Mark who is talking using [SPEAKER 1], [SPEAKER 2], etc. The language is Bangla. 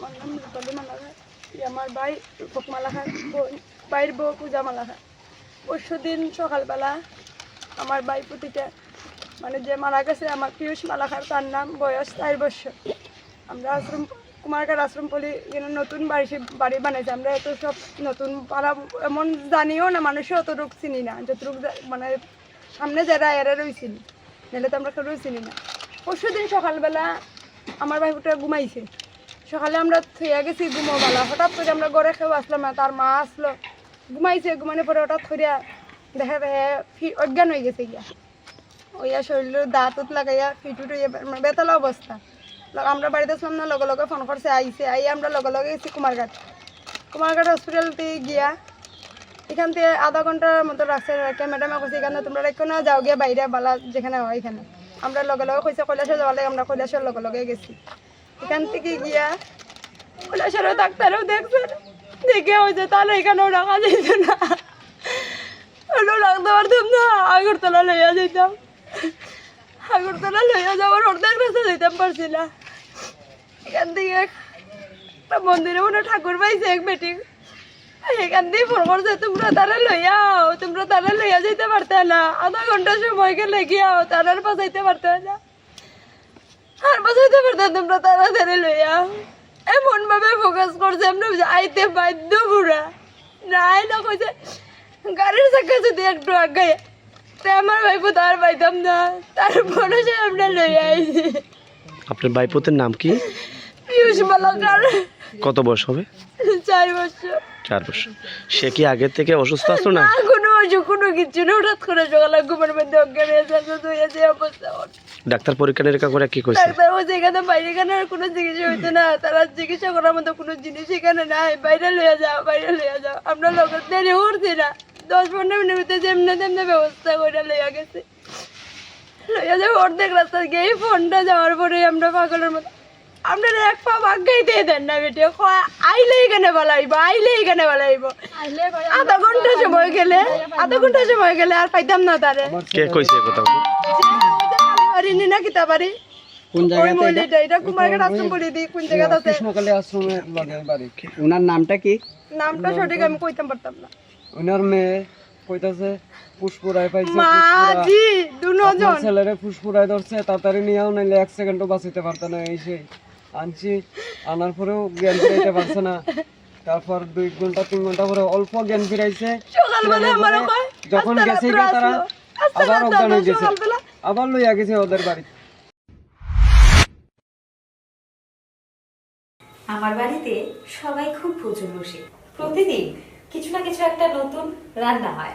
[SPEAKER 1] আমার নাম রূপালী মালাঘাট আমার ভাই রূপক মালাঘাট বোন ভাইয়ের বউ পূজা মালাঘাট পরশু দিন সকালবেলা আমার ভাই পুতিটা মানে যে মারা গেছে আমার পিয়ুষ মালাঘাট তার নাম বয়স চার বছর আমরা আশ্রম কুমারঘাট আশ্রম পলি এখানে নতুন বাড়ি বাড়ি বানাইছে। আমরা এত সব নতুন পাড়া এমন জানিও না মানুষও অতটুক চিনি না। যতটুক মানে সামনে যারা এরা রয়েছিল নাহলে তো আমরা কেউ চিনি না। পরশু দিন সকালবেলা আমার ভাইপুটা ঘুমাইছে। সকালে আমরা থইয়া গেছি ঘুমোবেলা। হঠাৎ করে আমরা ঘরে খেয়ে আসলাম না, তার মা আসলো। ঘুমাইছে, ঘুমানোর পরে হঠাৎ করিয়া দেখা দেখে ফি- অজ্ঞান হয়ে গেছে গিয়া। ওইয়া শরীরের দাঁতত লাগাইয়া ফিটুট হইয়া মানে বেতালা অবস্থা। আমরা বাড়িতে আসলাম না, লগে লগে ফোন করছে, আইছে। আই আমরা লগে লগে গেছি কুমারঘাট। কুমারঘাট হসপিটালতে গিয়া এখান থেকে আধা ঘণ্টার মতো রাখছে রাখে ম্যাডামে কইছে এখানে তোমরা রেখো না, যাও গিয়ে বাইরে বালা যেখানে হয় এখানে। আমরা লগে লগে কইছে কৈলাসে যাওয়ার লাগে আমরা কৈলাসের লগে লগে গেছি। এখান থেকে গিয়া কৈলাসেরও ডাক্তারও দেখছে দেখে হয়েছে তাহলে এখানেও রাখা যেত না। হলো রাখতে পারতাম না আগরতলা লইয়া যেতাম আগরতলা লইয়া যাওয়ার অর্ধেক রাস্তা যেতাম পারছি না। এখান থেকে একটা মন্দিরে মনে ঠাকুর পাইছে, এক বেটি। এখান থেকে ফোন করছে, তোমরা তারা লইয়াও তোমরা তারা লইয়া যেতে পারতে না। আধা ঘণ্টা সময় গেলে গিয়াও তারার বাঁচাইতে পারতে না। আর বাঁচাইতে পারতে তোমরা তাড়াতাড়ি লইয়াও এমন ভাবে ফোকাস করছে আমরা আইতে বাধ্য পুরা। নাই না কইছে গাড়ির চাকা যদি একটু আগে তা আমার ভাইপো তার পাইতাম না। তারপরে সে আমরা লইয়া আইছি।
[SPEAKER 2] আপনার বাইপোতের নাম কি?
[SPEAKER 1] পিয়ুষ মালাকার
[SPEAKER 2] কত বয়স হবে?
[SPEAKER 1] চার বছর।
[SPEAKER 2] চার বছর। সে কি আগের থেকে অসুস্থ আসলো না?
[SPEAKER 1] কোনো কিছু না হঠাৎ করে সকালে ঘুমের মধ্যে অজ্ঞান হয়ে যাচ্ছে হয়েছে অবস্থা।
[SPEAKER 2] ডাক্তার পরীক্ষা নিরীক্ষা করে কি কইছে?
[SPEAKER 1] ডাক্তার বলছে এখানে বাইরে এখানে আর কোনো চিকিৎসা হইতো না। তারা চিকিৎসা করার মতো কোনো জিনিস এখানে নাই। বাইরে লইয়া যাও বাইরে লইয়া যাও। আমরা দেরি না। দশ পনেরো মিনিটের ভিতরে যেমনি তেমনি ব্যবস্থা করে লইয়া গেছে। লইয়া যাও অর্ধেক রাস্তা গিয়ে ফোনটা যাওয়ার পরে আমরা পাগলের মতো আপনারা এক পা বাগাই দিয়ে দেন না বেটে কয়, আইলে এখানে বলাইব আইলে এখানে বলাইব? আধা ঘণ্টা সময় গেলে আধা ঘণ্টা সময় গেলে আর পাইতাম না তারে।
[SPEAKER 2] কে কইছে কথা
[SPEAKER 1] পারিনি না কিতা পারি
[SPEAKER 3] কোন জায়গাতে? এটা?
[SPEAKER 1] কুমারঘাট আশ্রম বলে দিই কোন জায়গাতে আছে?
[SPEAKER 3] কৃষ্ণকালী আশ্রমের লগে বাড়ি। ওনার নামটা কি?
[SPEAKER 1] নামটা সঠিক আমি কইতাম পারতাম না।
[SPEAKER 3] ওনার মেয়ে কইতাছে পুষ্পুরায় পাইছে ছেলেরে ধরছে তাড়াতাড়ি নিয়েও নাইলে এক সেকেন্ডও বাঁচাইতে পারতো না এই সেই। আনছি আনার পরেও জ্ঞান ফিরাইতে পারছে না। তারপর দুই ঘণ্টা তিন ঘণ্টা পরে অল্প জ্ঞান ফিরাইছে। যখন গেছে তারা আবার অজ্ঞান হয়ে গেছে। আবার লইয়া গেছে ওদের বাড়ি।
[SPEAKER 4] আমার বাড়িতে সবাই খুব প্রচুর বসে। প্রতিদিন কিছু না কিছু একটা নতুন রান্না হয়।